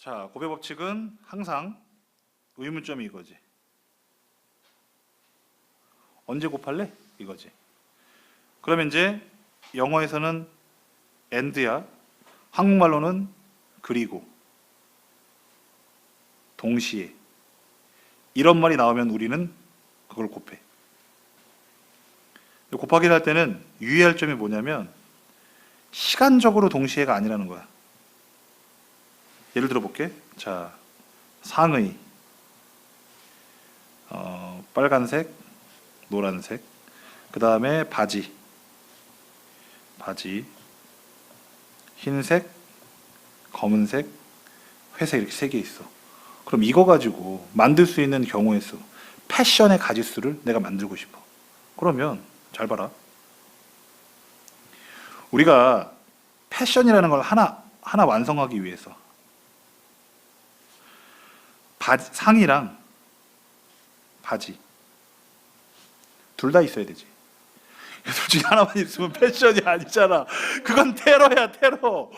자, 고배 법칙은 항상 의문점이 이거지. 언제 곱할래? 이거지. 그러면 이제 영어에서는 and야, 한국말로는 그리고, 동시에 이런 말이 나오면 우리는 그걸 곱해. 곱하기를 할 때는 유의할 점이 뭐냐면 시간적으로 동시에가 아니라는 거야. 예를 들어 볼게. 자, 상의, 어, 빨간색, 노란색, 그 다음에 바지, 바지, 흰색, 검은색, 회색 이렇게 세 개 있어. 그럼 이거 가지고 만들 수 있는 경우의 수, 패션의 가지수를 내가 만들고 싶어. 그러면 잘 봐라. 우리가 패션이라는 걸 하나 하나 완성하기 위해서 바지, 상의랑 바지 둘 다 있어야 되지. 솔직히 하나만 있으면 패션이 아니잖아. 그건 테러야 테러.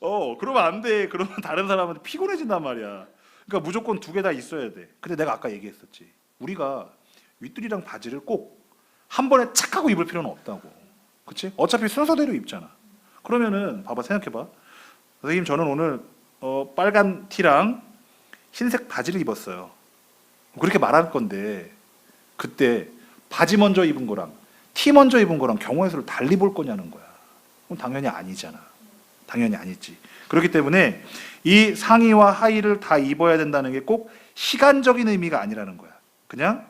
어 그러면 안 돼. 그러면 다른 사람한테 피곤해진단 말이야. 그러니까 무조건 두 개 다 있어야 돼. 근데 내가 아까 얘기했었지. 우리가 윗줄이랑 바지를 꼭 한 번에 착 하고 입을 필요는 없다고. 그치? 어차피 순서대로 입잖아. 그러면은 봐봐 생각해봐. 선생님 저는 오늘 어, 빨간 티랑 흰색 바지를 입었어요. 그렇게 말할 건데 그때 바지 먼저 입은 거랑 티 먼저 입은 거랑 경우의 수를 달리 볼 거냐는 거야. 그럼 당연히 아니잖아. 당연히 아니지. 그렇기 때문에 이 상의와 하의를 다 입어야 된다는 게 꼭 시간적인 의미가 아니라는 거야. 그냥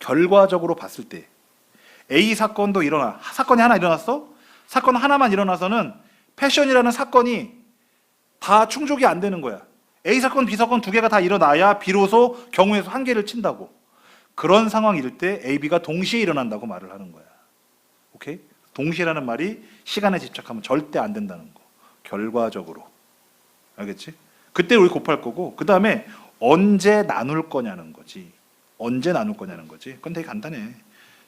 결과적으로 봤을 때 A 사건도 일어나 사건이 하나 일어났어? 사건 하나만 일어나서는 패션이라는 사건이 다 충족이 안 되는 거야. A 사건, B 사건 두 개가 다 일어나야 비로소 경우의 수한 개를 친다고. 그런 상황일 때 A, B가 동시에 일어난다고 말을 하는 거야. 오케이? 동시에라는 말이 시간에 집착하면 절대 안 된다는 거. 결과적으로. 알겠지? 그때 우리 곱할 거고 그 다음에 언제 나눌 거냐는 거지. 언제 나눌 거냐는 거지. 그건 되게 간단해.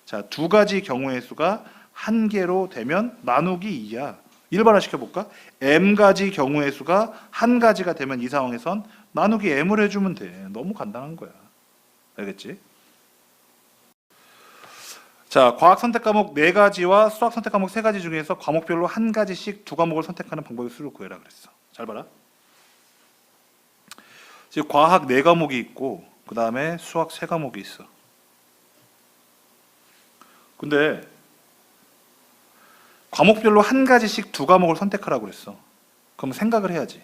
자, 두 가지 경우의 수가 한 개로 되면 나누기 2야. 일반화 시켜 볼까? m 가지 경우의 수가 한 가지가 되면 이 상황에선 나누기 m을 해주면 돼. 너무 간단한 거야. 알겠지? 자, 과학 선택 과목 네 가지와 수학 선택 과목 세 가지 중에서 과목별로 한 가지씩 두 과목을 선택하는 방법의 수를 구해라 그랬어. 잘 봐라. 지금 과학 네 과목이 있고 그 다음에 수학 세 과목이 있어. 근데 과목별로 한 가지씩 두 과목을 선택하라고 그랬어. 그럼 생각을 해야지.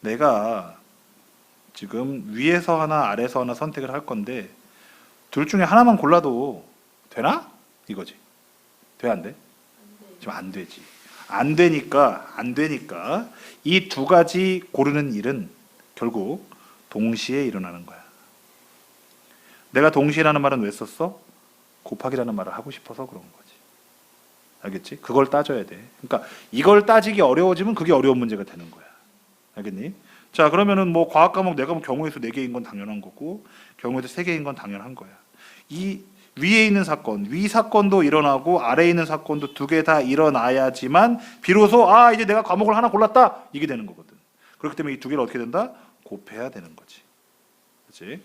내가 지금 위에서 하나 아래서 하나 선택을 할 건데 둘 중에 하나만 골라도 되나? 이거지. 돼 안 돼? 지금 안 되지. 안 되니까 안 되니까 이 두 가지 고르는 일은 결국 동시에 일어나는 거야. 내가 동시에라는 말은 왜 썼어? 곱하기라는 말을 하고 싶어서 그런 거지. 알겠지? 그걸 따져야 돼. 그러니까 이걸 따지기 어려워지면 그게 어려운 문제가 되는 거야. 알겠니? 자, 그러면은 뭐 과학 과목 네 과목 경우의 수 4개인 건 당연한 거고 경우의 수 3개인 건 당연한 거야. 이 위에 있는 사건, 위 사건도 일어나고 아래에 있는 사건도 두 개 다 일어나야지만 비로소 아, 이제 내가 과목을 하나 골랐다. 이게 되는 거거든. 그렇기 때문에 이 두 개를 어떻게 된다? 곱해야 되는 거지. 그렇지?